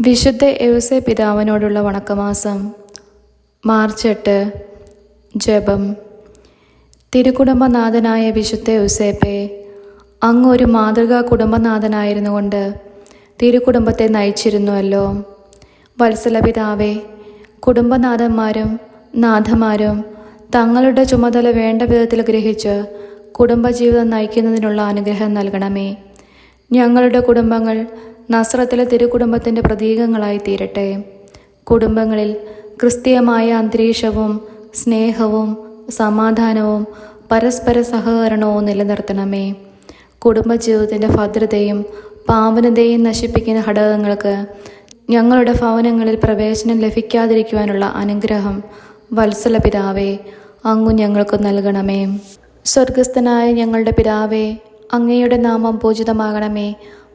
വിശുദ്ധ എവസെ പിതാവിനോടുള്ള വണക്കമാസം. മാർച്ച് എട്ട് ജപം. തിരുകുടുംബനാഥനായ വിശുദ്ധ എവസേപ്പെ അങ്ങ് ഒരു മാതൃകാ കുടുംബനാഥനായിരുന്നു കൊണ്ട് തിരുകുടുംബത്തെ നയിച്ചിരുന്നുവല്ലോ. വത്സല പിതാവെ കുടുംബനാഥന്മാരും നാഥന്മാരും തങ്ങളുടെ ചുമതല വേണ്ട വിധത്തിൽ ഗ്രഹിച്ച് കുടുംബജീവിതം നയിക്കുന്നതിനുള്ള അനുഗ്രഹം നൽകണമേ. ഞങ്ങളുടെ കുടുംബങ്ങൾ നസ്രത്തിലെ തിരുകുടുംബത്തിന്റെ പ്രതീകങ്ങളായി തീരട്ടെ. കുടുംബങ്ങളിൽ ക്രിസ്തീയമായ അന്തരീക്ഷവും സ്നേഹവും സമാധാനവും പരസ്പര സഹകരണവും നിലനിർത്തണമേ. കുടുംബജീവിതത്തിന്റെ ഭദ്രതയും പാവനതയും നശിപ്പിക്കുന്ന ഘടകങ്ങൾക്ക് ഞങ്ങളുടെ ഭവനങ്ങളിൽ പ്രവേശനം ലഭിക്കാതിരിക്കുവാനുള്ള അനുഗ്രഹം വത്സല പിതാവേ അങ്ങു ഞങ്ങൾക്ക് നൽകണമേ. സ്വർഗസ്ഥനായ ഞങ്ങളുടെ പിതാവേ അങ്ങയുടെ നാമം പൂജിതമാകണമേ.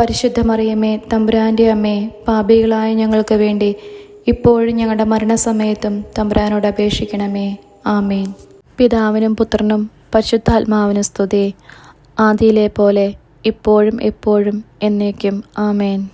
പരിശുദ്ധ മറിയമ്മേ തമ്പുരാന്റെ അമ്മേ പാപികളായ ഞങ്ങൾക്ക് വേണ്ടി ഇപ്പോഴും ഞങ്ങളുടെ മരണസമയത്തും തമ്പുരാനോട് അപേക്ഷിക്കണമേ. ആമേൻ. പിതാവിനും പുത്രനും പരിശുദ്ധാത്മാവിനും സ്തുതി. ആദിയിലെ പോലെ ഇപ്പോഴും എപ്പോഴും എന്നേക്കും. ആമേൻ.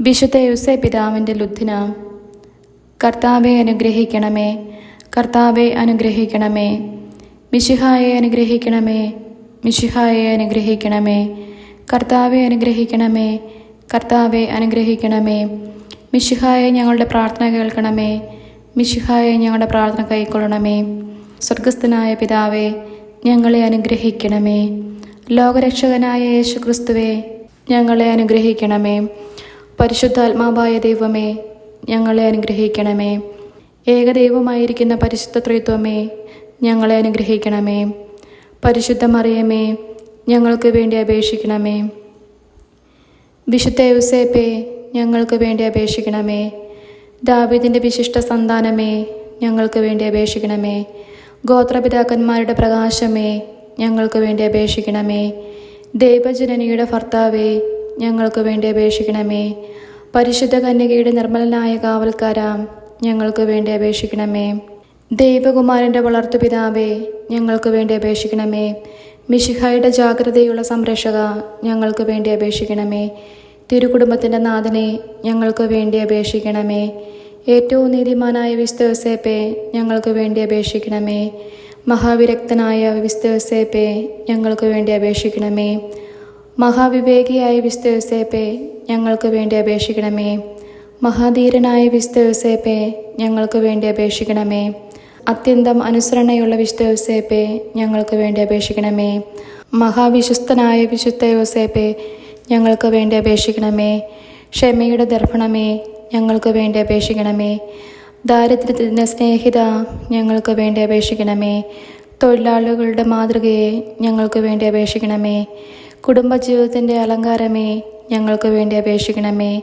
വിശുദ്ധ യുസെ പിതാവിന്റെ ലുദ്ധിന കർത്താവെ അനുഗ്രഹിക്കണമേ കർത്താവെ അനുഗ്രഹിക്കണമേ മിശിഹായെ അനുഗ്രഹിക്കണമേ മിശിഹായെ അനുഗ്രഹിക്കണമേ കർത്താവെ അനുഗ്രഹിക്കണമേ കർത്താവെ അനുഗ്രഹിക്കണമേ. മിശിഹായെ ഞങ്ങളുടെ പ്രാർത്ഥന കേൾക്കണമേ മിശിഹായെ ഞങ്ങളുടെ പ്രാർത്ഥന കൈക്കൊള്ളണമേ. സ്വർഗസ്ഥനായ പിതാവേ ഞങ്ങളെ അനുഗ്രഹിക്കണമേ. ലോകരക്ഷകനായ യേശു ക്രിസ്തുവേ ഞങ്ങളെ അനുഗ്രഹിക്കണമേ. പരിശുദ്ധാത്മാവായ ദൈവമേ ഞങ്ങളെ അനുഗ്രഹിക്കണമേ. ഏകദൈവമായിരിക്കുന്ന പരിശുദ്ധ ത്രിത്വമേ ഞങ്ങളെ അനുഗ്രഹിക്കണമേ. പരിശുദ്ധ മറിയമേ ഞങ്ങൾക്ക് വേണ്ടി അപേക്ഷിക്കണമേ. വിശുദ്ധ യുസേപ്പേ ഞങ്ങൾക്ക് വേണ്ടി അപേക്ഷിക്കണമേ. ദാവീദിന്റെ വിശിഷ്ട സന്താനമേ ഞങ്ങൾക്ക് വേണ്ടി അപേക്ഷിക്കണമേ. ഗോത്രപിതാക്കന്മാരുടെ പ്രകാശമേ ഞങ്ങൾക്ക് വേണ്ടി അപേക്ഷിക്കണമേ. ദൈവജനനിയുടെ ഭർത്താവേ ഞങ്ങൾക്ക് വേണ്ടി അപേക്ഷിക്കണമേ. പരിശുദ്ധ കന്യകയുടെ നിർമ്മലനായ കാവൽക്കാരാം ഞങ്ങൾക്ക് വേണ്ടി അപേക്ഷിക്കണമേ. ദൈവകുമാരന്റെ വളർത്തുപിതാവേ ഞങ്ങൾക്ക് വേണ്ടി അപേക്ഷിക്കണമേ. മിഷിഹായുടെ ജാഗ്രതയുള്ള സംരക്ഷക ഞങ്ങൾക്ക് വേണ്ടി അപേക്ഷിക്കണമേ. തിരുകുടുംബത്തിന്റെ നാഥനെ ഞങ്ങൾക്ക് വേണ്ടി അപേക്ഷിക്കണമേ. ഏറ്റവും നീതിമാനായ വിസ്തവസേപ്പെ ഞങ്ങൾക്ക് വേണ്ടി അപേക്ഷിക്കണമേ. മഹാവിരക്തനായ വിസ്തവസേപ്പെ ഞങ്ങൾക്ക് വേണ്ടി അപേക്ഷിക്കണമേ. മഹാവിവേകിയായ വിസ്തവസേപ്പെ ഞങ്ങൾക്ക് വേണ്ടി അപേക്ഷിക്കണമേ. മഹാധീരനായ വിസ്തവസേപ്പെ ഞങ്ങൾക്ക് വേണ്ടി അപേക്ഷിക്കണമേ. അത്യന്തം അനുസരണയുള്ള വിശുദ്ധ യോസേപ്പെ ഞങ്ങൾക്ക് വേണ്ടി അപേക്ഷിക്കണമേ. മഹാവിശ്വസ്തനായ വിശുദ്ധ യോസേപ്പെ ഞങ്ങൾക്ക് വേണ്ടി അപേക്ഷിക്കണമേ. ക്ഷമയുടെ ദർപ്പണമേ ഞങ്ങൾക്ക് വേണ്ടി അപേക്ഷിക്കണമേ. ദാരിദ്ര്യത്തിന്റെ സ്നേഹിത ഞങ്ങൾക്ക് വേണ്ടി അപേക്ഷിക്കണമേ. തൊഴിലാളികളുടെ മാതൃകയെ ഞങ്ങൾക്ക് വേണ്ടി അപേക്ഷിക്കണമേ. കുടുംബജീവിതത്തിന്റെ അലങ്കാരമേ ഞങ്ങൾക്ക് വേണ്ടി അപേക്ഷിക്കണമേ.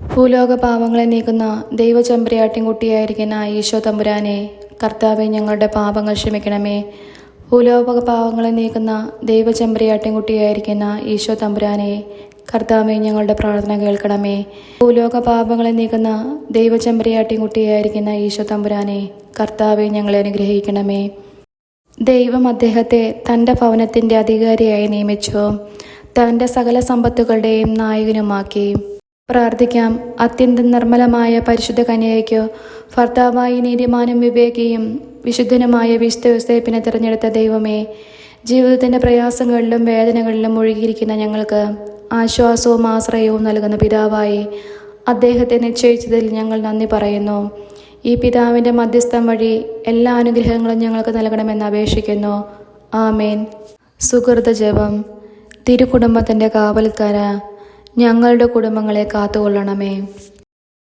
ഭൂലോക പാവങ്ങളെ നീക്കുന്ന ദൈവചമ്പരയാട്ടിൻകുട്ടിയായിരിക്കുന്ന ഈശോ തമ്പുരാനെ കർത്താവെ ഞങ്ങളുടെ പാപങ്ങൾ ക്ഷമിക്കണമേ. ഭൂലോക പാവങ്ങളെ നീക്കുന്ന ദൈവചമ്പരയാട്ടിൻകുട്ടിയായിരിക്കുന്ന ഈശോ തമ്പുരാനെ കർത്താവെ ഞങ്ങളുടെ പ്രാർത്ഥന കേൾക്കണമേ. ഭൂലോക പാപങ്ങളെ നീക്കുന്ന ദൈവചമ്പരയാട്ടിൻകുട്ടിയായിരിക്കുന്ന ഈശോ തമ്പുരാനെ കർത്താവെ ഞങ്ങളെ അനുഗ്രഹിക്കണമേ. ദൈവം അദ്ദേഹത്തെ തന്റെ ഭവനത്തിന്റെ അധികാരിയായി നിയമിച്ചു. തന്റെ സകല സമ്പത്തുകളുടെയും നായകനുമാക്കി. പ്രാർത്ഥിക്കാം. അത്യന്തം നിർമ്മലമായ പരിശുദ്ധ കന്യകയ്ക്കോ ഭർത്താവായി നീതിമാനും വിവേകിയും വിശുദ്ധനുമായ വിശുദ്ധ യോസേപ്പിനെ തിരഞ്ഞെടുത്ത ദൈവമേ ജീവിതത്തിന്റെ പ്രയാസങ്ങളിലും വേദനകളിലും ഒഴുകിയിരിക്കുന്ന ഞങ്ങൾക്ക് ആശ്വാസവും ആശ്രയവും നൽകുന്ന പിതാവായി അദ്ദേഹത്തെ നിശ്ചയിച്ചതിൽ ഞങ്ങൾ നന്ദി പറയുന്നു. ഈ പിതാവിന്റെ മധ്യസ്ഥം വഴി എല്ലാ അനുഗ്രഹങ്ങളും ഞങ്ങൾക്ക് നൽകണമെന്ന് അപേക്ഷിക്കുന്നു. ആമേൻ. സുഹൃത ജപം. തിരുകുടുംബത്തിന്റെ കാവൽക്കാര ഞങ്ങളുടെ കുടുംബങ്ങളെ കാത്തുകൊള്ളണമേ.